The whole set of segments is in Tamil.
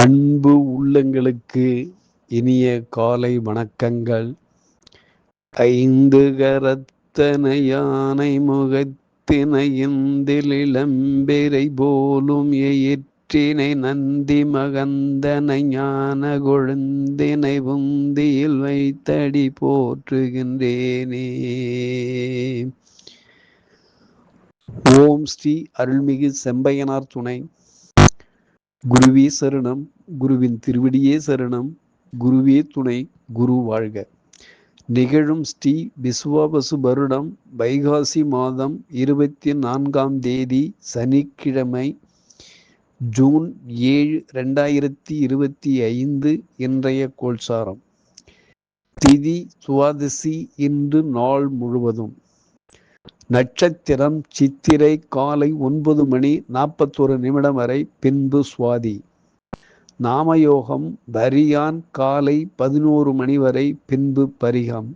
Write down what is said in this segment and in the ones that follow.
அன்பு உள்ளங்களுக்கு இனிய காலை வணக்கங்கள். ஐந்து கரத்தன யானை முகத்தினையுந்தில் போலும் எயிற்றினை நந்தி மகந்தனை ஞான கொழுந்தினை உந்தியில் வைத்தடி போற்றுகின்றேனே. ஓம் ஸ்ரீ அருள்மிகு செம்பையனார் துணை. குருவே சரணம் குருவின் திருவடியே சரணம் குருவே துணை குரு வாழ்க. நிகழும் ஸ்ரீ விசுவாபசு வருடம் வைகாசி மாதம் இருபத்தி நான்காம் தேதி சனிக்கிழமை ஜூன் ஏழு ரெண்டாயிரத்தி இருபத்தி ஐந்து இன்றைய கோல்சாரம் திதி சுவாதசி இன்று நாள் முழுவதும். நட்சத்திரம் சித்திரை காலை ஒன்பது மணி நாற்பத்தொரு நிமிடம் வரை பின்பு சுவாதி. நாமயோகம் பரியான் காலை பதினோரு மணி வரை பின்பு பரிகம்.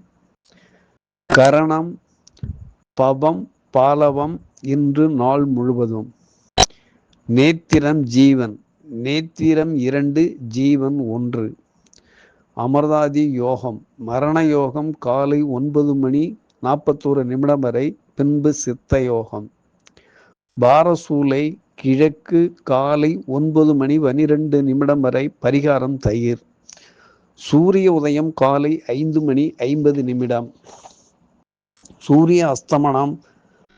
கரணம் பவம் பாலவம் இன்று நாள் முழுவதும். நேத்திரம் ஜீவன் நேத்திரம் இரண்டு ஜீவன் ஒன்று. அமர்தாதி யோகம் மரண யோகம் காலை ஒன்பது மணி நாற்பத்தோரு நிமிடம் வரை பின்பு சித்தயோகம். பாரசூலை கிழக்கு காலை ஒன்பது மணி பனிரெண்டு நிமிடம் வரை பரிகாரம் தயிர். சூரிய உதயம் காலை ஐந்து மணி ஐம்பது நிமிடம். சூரிய அஸ்தமனம்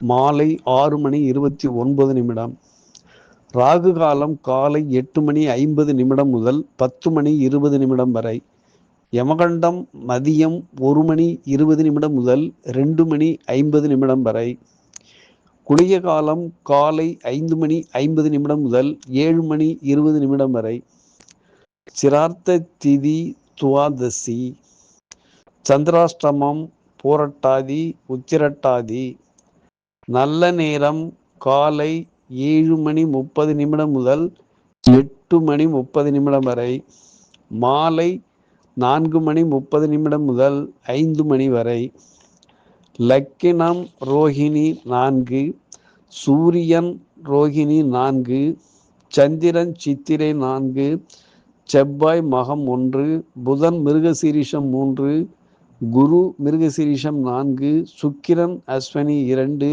மாலை ஆறு மணி இருபத்தி ஒன்பது நிமிடம். ராகு காலம் காலை எட்டு மணி ஐம்பது நிமிடம் முதல் பத்து மணி இருபது நிமிடம் வரை. யமகண்டம் மதியம் ஒரு மணி இருபது நிமிடம் முதல் ரெண்டு மணி ஐம்பது நிமிடம் வரை. குளிய காலம் காலை ஐந்து மணி ஐம்பது நிமிடம் முதல் ஏழு மணி இருபது நிமிடம் வரை. சிரார்த்த திதி துவாதசி. சந்திராஷ்டமம் போரட்டாதி உத்திரட்டாதி. நல்ல நேரம் காலை ஏழு மணி முப்பது நிமிடம் முதல் எட்டு மணி முப்பது நிமிடம் வரை. மாலை நான்கு மணி முப்பது நிமிடம் முதல் ஐந்து மணி வரை. லக்கினம் ரோஹிணி நான்கு சூரியன் ரோஹிணி நான்கு சந்திரன் சித்திரை நான்கு செவ்வாய் மகம் ஒன்று புதன் மிருகசீரிஷம் மூன்று குரு மிருகசீரிஷம் நான்கு சுக்கிரன் அஸ்வனி இரண்டு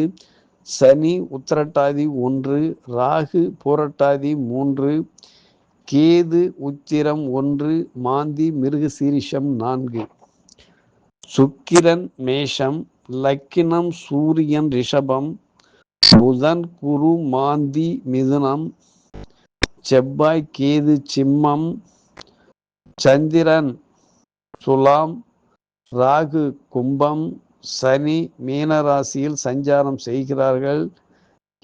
சனி உத்திரட்டாதி ஒன்று ராகு பூரட்டாதி மூன்று கேது உத்திரம் ஒன்று மாந்தி மிருக சீரிஷம் நான்கு. சுக்கிரன் மேஷம் லக்கினம் சூரியன் ரிஷபம் புதன் குரு மாந்தி மிதுனம் செவ்வாய் கேது சிம்மம் சந்திரன் சுலாம் ராகு கும்பம் சனி மீனராசியில் சஞ்சாரம் செய்கிறார்கள்.